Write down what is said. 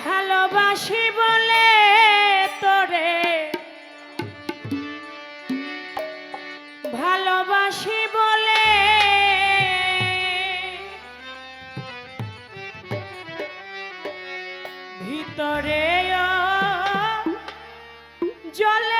ভালোবাসি বলে তোরে। ভালোবাসি বলে ভিতরে জল